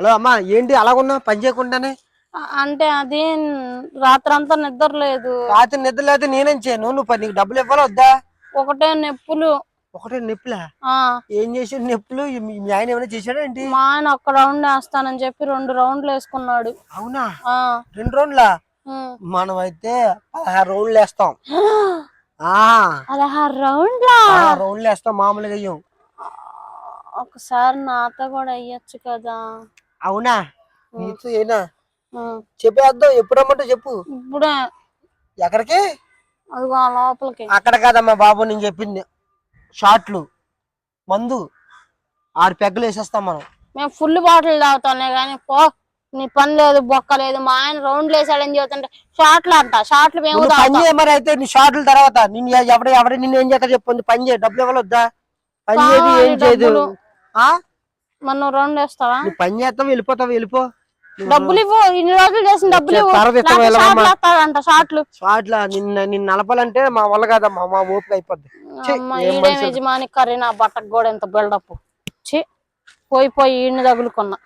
Hello అమ్మా ఏంటి అలాగున్నా? పని చేయకుండానే? అంటే అది రాత్రంతా నిద్ర లేదు. రాత్రి నిద్ర లేకపోతే నేనేం చేయను? నువ్వు పని నీకు డబ్బులు ఇవ్వాలా వద్దా? ఒకటే నొప్పులు. ఒకటే నొప్పులా? ఏం చేసాడు నొప్పులు? మీ ఆయన ఏమైనా చేశాడా ఏంటి? మా ఆయన ఒక్క రౌండ్ వేస్తానని చెప్పి రెండు రౌండ్లు వేసుకున్నాడు. అవునా? రెండు ఉమ్. మనం అయితే పదహారు రౌండ్లు వేస్తాం. ఆ. పదహారు రౌండ్లా? రౌండ్లు వేస్తాం మామూలుగా అయ్యాం ఒకసారి నాతో కూడా అయ్యొచ్చు కదా. అవునా? నీతో ఏనా. చెప్పేద్దాం ఎప్పుడు రమ్మంటే చెప్పు. ఇప్పుడే? ఎక్కడికి? అదిగో ఆ లోపలికి. అక్కడ కాదమ్మా బాబు నేను చెప్పింది. షార్ట్లు మందు ఆరు పెగ్గలు వేసేస్తాం మనం. మేము ఫుల్ బాటిల్ తాగుతానే కానీ పో నీ పని లేదు బొక్క లేదు మా ఆయన రౌండ్లు వేసాడని చెబుతుంటే షార్ట్లు అంట షార్ట్లు మేము నువ్వు పని చేయ మరి అయితే నీ షార్ట్ల తర్వాత. నిన్ను ఎ- ఎవడ ఎవడ నిన్ను ఏం చేస్తా చెప్పు నువ్వు పని చేయ. డబ్బులు ఇవ్వలొద్దా? పని చేయదు ఏం చేయదు. ఆ? నువ్వు రౌండ్ వేస్తావా? నువ్వు పని చేస్తావు? వెళ్ళిపోతావు? వెళ్ళిపో. డబ్బులు ఇవ్వు ఇన్ని రోజులు చేసిన డబ్బులు ఇవ్వు. తర్వాత ఇస్తాం, లేకపోతే వేస్తాడంట నిన్న నిన్ను నలపాలంటే మా వల్ల కాదమ్మా మా ఓపిక అయిపోద్ది. ఛీ, అమ్మ ఏం ఈడేం మనుషులు. యజమాని కర్రీ నా బట్టకు కూడా ఎంత బిల్డప్ ఛీ పోయి పోయి ఈయన్ని తగులుకున్నా.